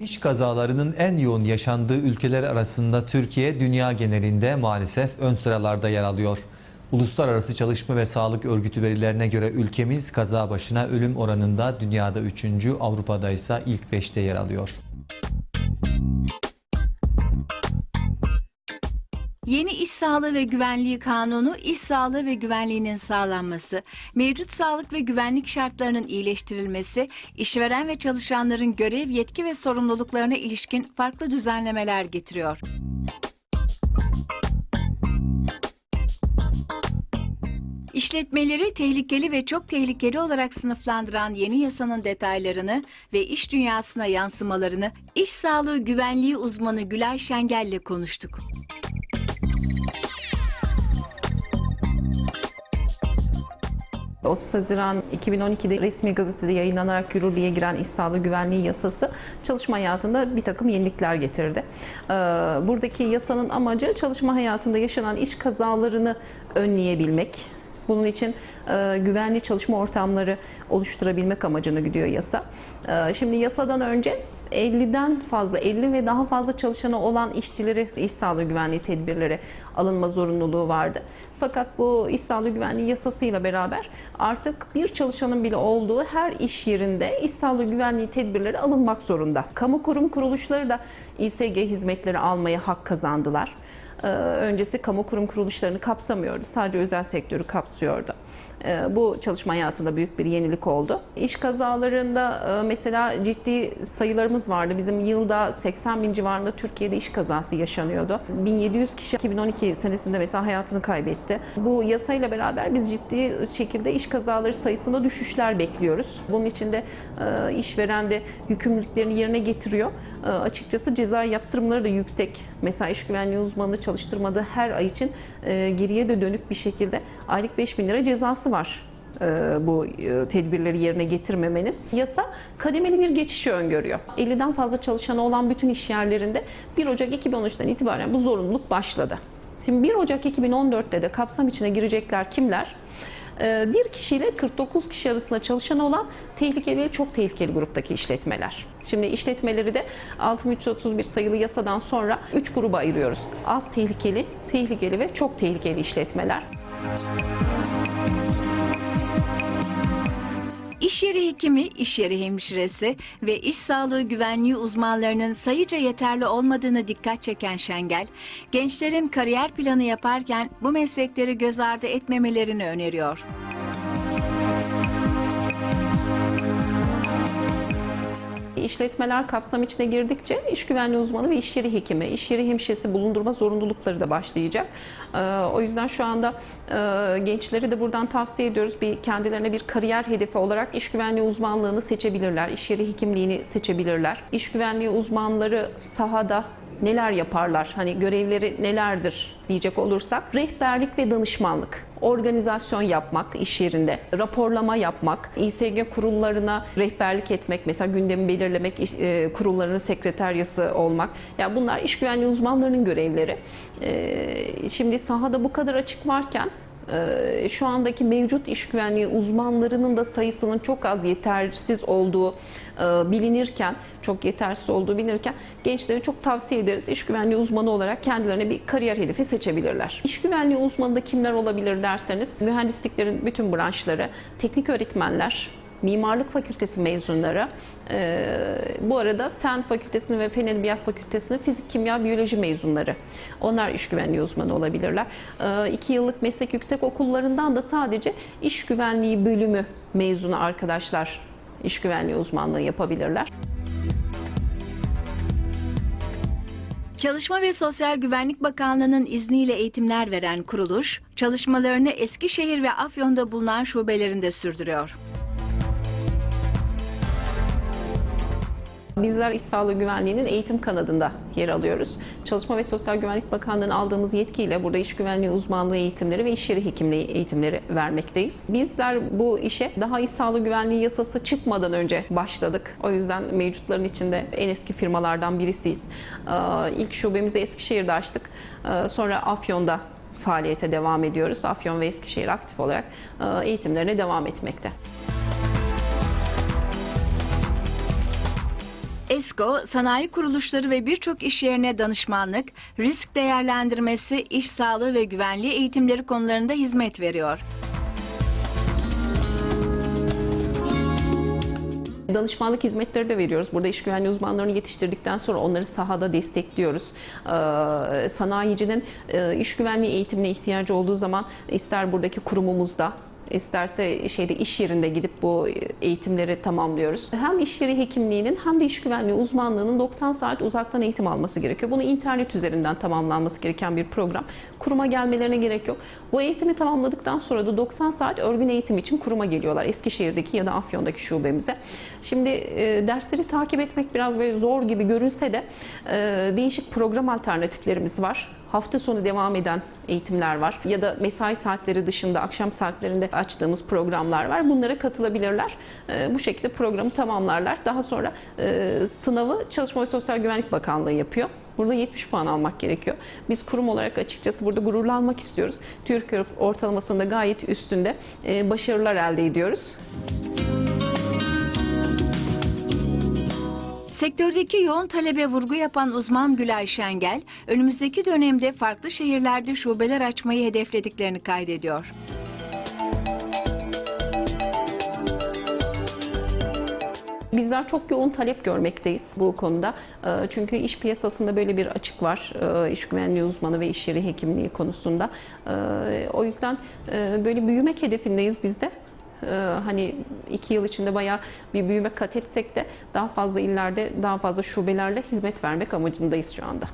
İş kazalarının en yoğun yaşandığı ülkeler arasında Türkiye dünya genelinde maalesef ön sıralarda yer alıyor. Uluslararası Çalışma ve Sağlık Örgütü verilerine göre ülkemiz kaza başına ölüm oranında dünyada 3. Avrupa'da ise ilk 5'te yer alıyor. Yeni İş Sağlığı ve Güvenliği Kanunu, iş sağlığı ve güvenliğinin sağlanması, mevcut sağlık ve güvenlik şartlarının iyileştirilmesi, işveren ve çalışanların görev, yetki ve sorumluluklarına ilişkin farklı düzenlemeler getiriyor. İşletmeleri tehlikeli ve çok tehlikeli olarak sınıflandıran yeni yasanın detaylarını ve iş dünyasına yansımalarını İş Sağlığı Güvenliği uzmanı Gülay Şengel ile konuştuk. 30 Haziran 2012'de resmi gazetede yayınlanarak yürürlüğe giren İş Güvenliği Yasası çalışma hayatında bir takım yenilikler getirdi. Ee, Buradaki yasanın amacı çalışma hayatında yaşanan iş kazalarını önleyebilmek, bunun için e, güvenli çalışma ortamları oluşturabilmek amacına gidiyor yasa. E, şimdi yasadan önce 50'den fazla, 50 ve daha fazla çalışanı olan işçileri iş sağlığı güvenliği tedbirleri alınma zorunluluğu vardı. Fakat bu iş sağlığı güvenliği yasasıyla beraber artık bir çalışanın bile olduğu her iş yerinde iş sağlığı güvenliği tedbirleri alınmak zorunda. Kamu kurum kuruluşları da İSG hizmetleri almaya hak kazandılar. Ee, öncesi kamu kurum kuruluşlarını kapsamıyordu. Sadece özel sektörü kapsıyordu. Ee, Bu çalışma hayatında büyük bir yenilik oldu. İş kazalarında e, mesela ciddi sayılarımız vardı. Bizim yılda 80 bin civarında Türkiye'de iş kazası yaşanıyordu. 1700 kişi 2012 senesinde mesela hayatını kaybetti. Bu yasayla beraber biz ciddi şekilde iş kazaları sayısında düşüşler bekliyoruz. Bunun için de e, işveren de yükümlülüklerini yerine getiriyor. E, Açıkçası ceza yaptırımları da yüksek. Mesela iş güvenliği uzmanını çalıştırmadığı her ay için e, geriye de dönük bir şekilde aylık 5 bin lira cezası var e, bu e, tedbirleri yerine getirmemenin. Yasa kademeli bir geçişi öngörüyor. 50'den fazla çalışanı olan bütün iş yerlerinde 1 Ocak 2013'ten itibaren bu zorunluluk başladı. Şimdi 1 Ocak 2014'te de kapsam içine girecekler kimler? Ee, Bir kişiyle 49 kişi arasında çalışan olan tehlikeli ve çok tehlikeli gruptaki işletmeler. Şimdi işletmeleri de 6331 sayılı yasadan sonra 3 gruba ayırıyoruz. Az tehlikeli, tehlikeli ve çok tehlikeli işletmeler. İş yeri hekimi, iş yeri hemşiresi ve iş sağlığı güvenliği uzmanlarının sayıca yeterli olmadığını dikkat çeken Şengel, gençlerin kariyer planı yaparken bu meslekleri göz ardı etmemelerini öneriyor. İşletmeler kapsam içine girdikçe iş güvenliği uzmanı ve iş yeri hekimi, iş yeri hemşiresi bulundurma zorunlulukları da başlayacak. Ee, O yüzden şu anda e, gençleri de buradan tavsiye ediyoruz. Bir kendilerine bir kariyer hedefi olarak iş güvenliği uzmanlığını seçebilirler, iş yeri hekimliğini seçebilirler. İş güvenliği uzmanları sahada neler yaparlar? Hani görevleri nelerdir diyecek olursak rehberlik ve danışmanlık, organizasyon yapmak iş yerinde, raporlama yapmak, İSG kurullarına rehberlik etmek, mesela gündemi belirlemek, iş- e, kurullarının sekreteryası olmak. Ya bunlar iş güvenliği uzmanlarının görevleri. E, Şimdi sahada bu kadar açık varken şu andaki mevcut iş güvenliği uzmanlarının da sayısının çok az yetersiz olduğu e, bilinirken, çok yetersiz olduğu bilinirken gençlere çok tavsiye ederiz. İş güvenliği uzmanı olarak kendilerine bir kariyer hedefi seçebilirler. İş güvenliği uzmanı da kimler olabilir derseniz mühendisliklerin bütün branşları, teknik öğretmenler, Mimarlık Fakültesi mezunları, e, bu arada Fen Fakültesini ve Fen Edebiyat Fakültesini Fizik, Kimya, Biyoloji mezunları. Onlar iş güvenliği uzmanı olabilirler. E, iki yıllık meslek yüksek okullarından da sadece iş güvenliği bölümü mezunu arkadaşlar iş güvenliği uzmanlığı yapabilirler. Çalışma ve Sosyal Güvenlik Bakanlığı'nın izniyle eğitimler veren kuruluş, çalışmalarını Eskişehir ve Afyon'da bulunan şubelerinde sürdürüyor. Bizler İş Sağlığı Güvenliği'nin eğitim kanadında yer alıyoruz. Çalışma ve Sosyal Güvenlik Bakanlığı'nın aldığımız yetkiyle burada iş güvenliği uzmanlığı eğitimleri ve iş yeri hekimliği eğitimleri vermekteyiz. Bizler bu işe daha İş Sağlığı Güvenliği yasası çıkmadan önce başladık. O yüzden mevcutların içinde en eski firmalardan birisiyiz. Ee, İlk şubemizi Eskişehir'de açtık. Ee, Sonra Afyon'da faaliyete devam ediyoruz. Afyon ve Eskişehir aktif olarak e, eğitimlerine devam etmekte. ESCO, sanayi kuruluşları ve birçok iş yerine danışmanlık, risk değerlendirmesi, iş sağlığı ve güvenliği eğitimleri konularında hizmet veriyor. Danışmanlık hizmetleri de veriyoruz. Burada iş güvenliği uzmanlarını yetiştirdikten sonra onları sahada destekliyoruz. Ee, sanayicinin e, iş güvenliği eğitimine ihtiyacı olduğu zaman ister buradaki kurumumuzda isterse şeyde iş yerinde gidip bu eğitimleri tamamlıyoruz. Hem iş yeri hekimliğinin hem de iş güvenliği uzmanlığının 90 saat uzaktan eğitim alması gerekiyor. Bunu internet üzerinden tamamlanması gereken bir program. Kuruma gelmelerine gerek yok. Bu eğitimi tamamladıktan sonra da 90 saat örgün eğitim için kuruma geliyorlar. Eskişehir'deki ya da Afyon'daki şubemize. Şimdi e, dersleri takip etmek biraz böyle zor gibi görünse de e, değişik program alternatiflerimiz var. Hafta sonu devam eden eğitimler var ya da mesai saatleri dışında akşam saatlerinde açtığımız programlar var. Bunlara katılabilirler. Ee, Bu şekilde programı tamamlarlar. Daha sonra e, sınavı Çalışma ve Sosyal Güvenlik Bakanlığı yapıyor. Burada 70 puan almak gerekiyor. Biz kurum olarak açıkçası burada gururlanmak istiyoruz. Türkiye ortalamasında gayet üstünde e, başarılar elde ediyoruz. Sektördeki yoğun talebe vurgu yapan uzman Gülay Şengel, önümüzdeki dönemde farklı şehirlerde şubeler açmayı hedeflediklerini kaydediyor. Bizler çok yoğun talep görmekteyiz bu konuda. Ee, Çünkü iş piyasasında böyle bir açık var. Ee, İş güvenliği uzmanı ve iş yeri hekimliği konusunda. Ee, O yüzden e, böyle büyümek hedefindeyiz biz de. Ee, Hani iki yıl içinde bayağı bir büyüme kat etsek de daha fazla illerde, daha fazla şubelerle hizmet vermek amacındayız şu anda.